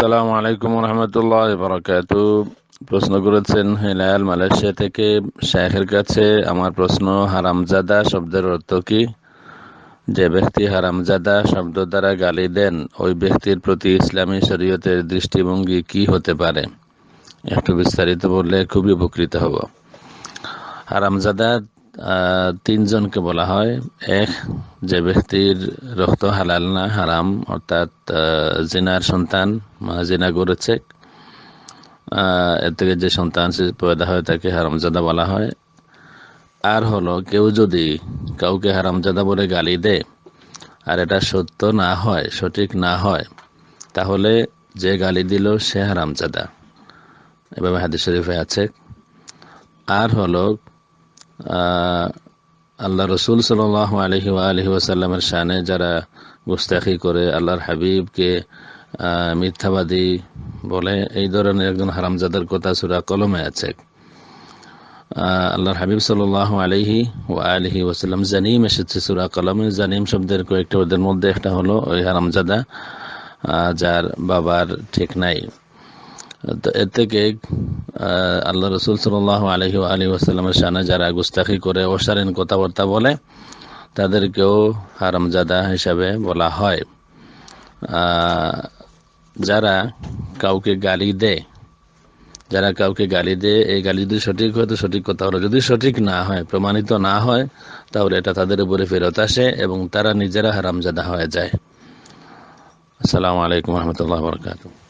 আসসালামু আলাইকুম রহমতুল্লাহ বরকাত প্রশ্ন করেছেন, হেলাল মালয়েশিয়া থেকে শেখের কাছে আমার প্রশ্ন, হারামজাদা শব্দের অর্থ কি? যে ব্যক্তি হারামজাদা শব্দ দ্বারা গালি দেন, ওই ব্যক্তির প্রতি ইসলামী শরীয়তের দৃষ্টিভঙ্গি কি হতে পারে? একটু বিস্তারিত বললে খুবই উপকৃত হব। হারামজাদা তিনজনকে বলা হয়। এক, যে ব্যক্তির রক্ত হালাল না, হারাম, অর্থাৎ জিনার সন্তান জিনা করেছে এর থেকে যে সন্তান পয়দা হয় তাকে হারামজাদা বলা হয়। আর হলো, কেউ যদি কাউকে হারামজাদা বলে গালি দেয় আর এটা সত্য না হয়, সঠিক না হয়, তাহলে যে গালি দিল সে হারামজাদা। এভাবে হাদিস শরীফে আছে। আর হলো আল্লাহ রসুল সাল আলহি আলহি ওয়াসাল্লামের শানে যারা গুস্তাখি করে আল্লাহর হাবিবকে মিথ্যাবাদী বলে, এই ধরনের একজন হারামজাদার কথা সুরা কলমে আছে। আল্লাহর হাবিব সাল আলহি ও আলহি ওসাল্লাম জানিম এসেছে সুরা কলমে। জানিম শব্দের কয়েকটা ওদের মধ্যে একটা হলো ওই হারামজাদা যার বাবার ঠিক নাই। এর থেকে আল্লাহ রসুল সাল্লাহ আলহি আলী ওসাল্লামের সানা যারা গুস্তাখি করে অসারেন কথাবার্তা বলে, তাদেরকেও হারামজাদা হিসাবে বলা হয়। যারা কাউকে গালি দেয় যারা কাউকে গালি দেয় এই গালি যদি সঠিক হয়, তো সঠিক কথা হলো। যদি সঠিক না হয়, প্রমাণিত না হয়, তাহলে এটা তাদের উপরে ফেরত আসে এবং তারা নিজেরা হারামজাদা হয়ে যায়। আসসালামু আলাইকুম রহমতুল্লাহ বরকাত